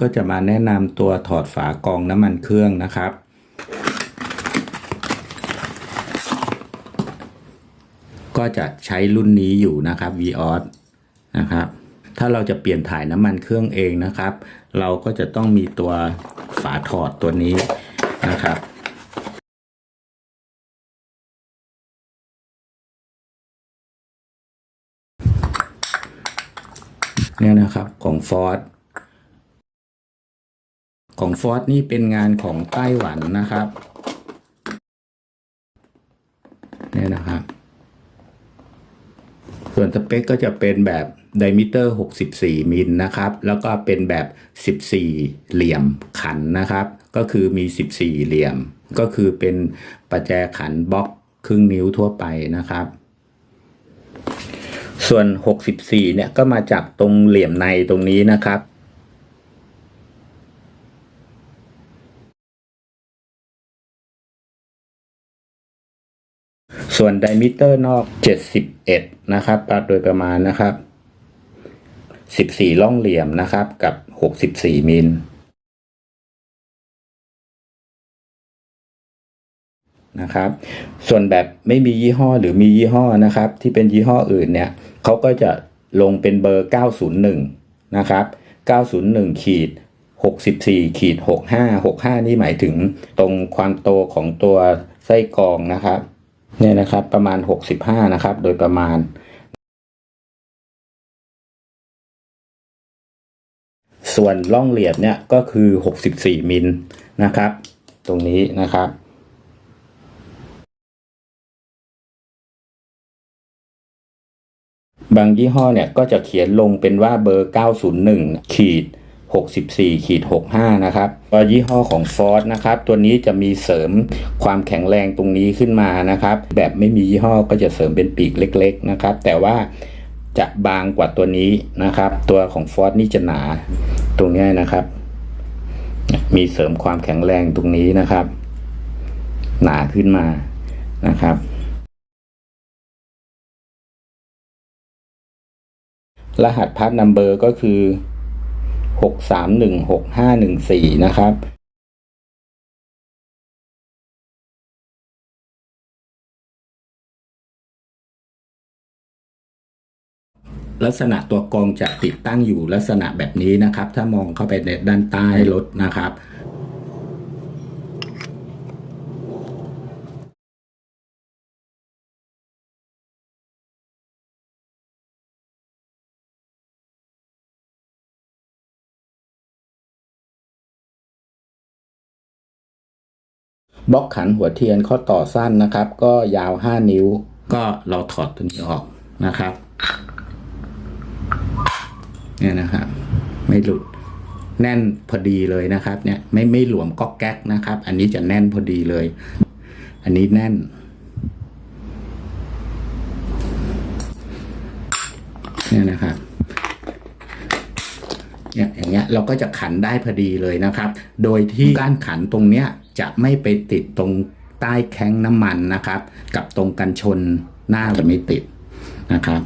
ก็จะมาแนะนำตัวถอดฝากองน้ำมันเครื่องนะครับ ก็จะใช้รุ่นนี้อยู่นะครับ Vios นะครับถ้าเราจะเปลี่ยนถ่ายน้ำมันเครื่องเองนะครับ เราก็จะต้องมีตัวฝาถอดตัวนี้นะครับเนี่ยนะครับของฟอร์ด ของฟอร์ดนี่เป็นงานของไต้หวันนะครับเนี่ยนะครับ ส่วนสเปคก็จะเป็นแบบไดมิเตอร์ 64 มิลนะครับ แล้วก็เป็นแบบ 14 เหลี่ยมขันนะครับ ก็คือมี 14 เหลี่ยม ก็คือเป็นประแจขันบล็อกครึ่งนิ้วทั่วไปนะครับ ส่วน 64 เนี่ยก็มาจากตรงเหลี่ยมในตรงนี้นะครับ ส่วนไดมิเตอร์นอก 71 นะครับโดยประมาณนะครับ 14 ล่องเหลี่ยมนะครับกับ 64 มิลนะครับ ส่วนแบบไม่มียี่ห้อหรือมียี่ห้อนะครับ ที่เป็นยี่ห้ออื่นเนี่ยเขาก็จะลงเป็นเบอร์ 901 นะครับ 901 ขีด 64 ขีด 65 65 นี่หมายถึงตรงความโตของตัวไส้กรองนะครับ เนี่ยนะครับประมาณ 65 นะครับ โดยประมาณ ส่วนล่องเหลี่ยมเนี่ยก็คือ 64 มิลนะครับ ตรงนี้นะครับบางยี่ห้อเนี่ยก็จะเขียนลงเป็นว่าเบอร์ 901 ขีด 64ขีด65 นะครับก็ยี่ห้อของ Ford นะครับ ตัวนี้จะมีเสริมความแข็งแรงตรงนี้ขึ้นมานะครับ แบบไม่มียี่ห้อก็จะเสริมเป็นปีกเล็ก ๆ นะครับ แต่ว่าจะบางกว่าตัวนี้นะครับ ตัวของ Ford นี่จะหนาตรงนี้นะครับ มีเสริมความแข็งแรงตรงนี้นะครับ หนาขึ้นมานะครับรหัสพาร์ทนัมเบอร์ก็คือ หกสามหนึ่งหกห้าหนึ่งสี่นะครับลักษณะตัวกรองจะติดตั้งอยู่ลักษณะแบบนี้นะครับ ถ้ามองเข้าไปในด้านใต้รถนะครับ บล็อกขันหัวเทียนข้อต่อสั้นนะครับ ก็ยาว 5 นิ้ว ก็เราถอดตัวนี้ออกนะครับ เนี่ยนะครับ ไม่หลุดแน่นพอดีเลยนะครับ เนี่ยไม่ไม่หลวมก๊อกแก๊กนะครับ อันนี้จะแน่นพอดีเลย อันนี้แน่น เนี่ยนะครับเนี่ยอย่างเงี้ยเราก็จะขันได้พอดีเลยนะครับ โดยที่การขันตรงเนี้ย จะไม่ไปติดตรงใต้แข้งน้ำมันนะครับ กับตรงกันชนหน้าจะไม่ติดนะครับ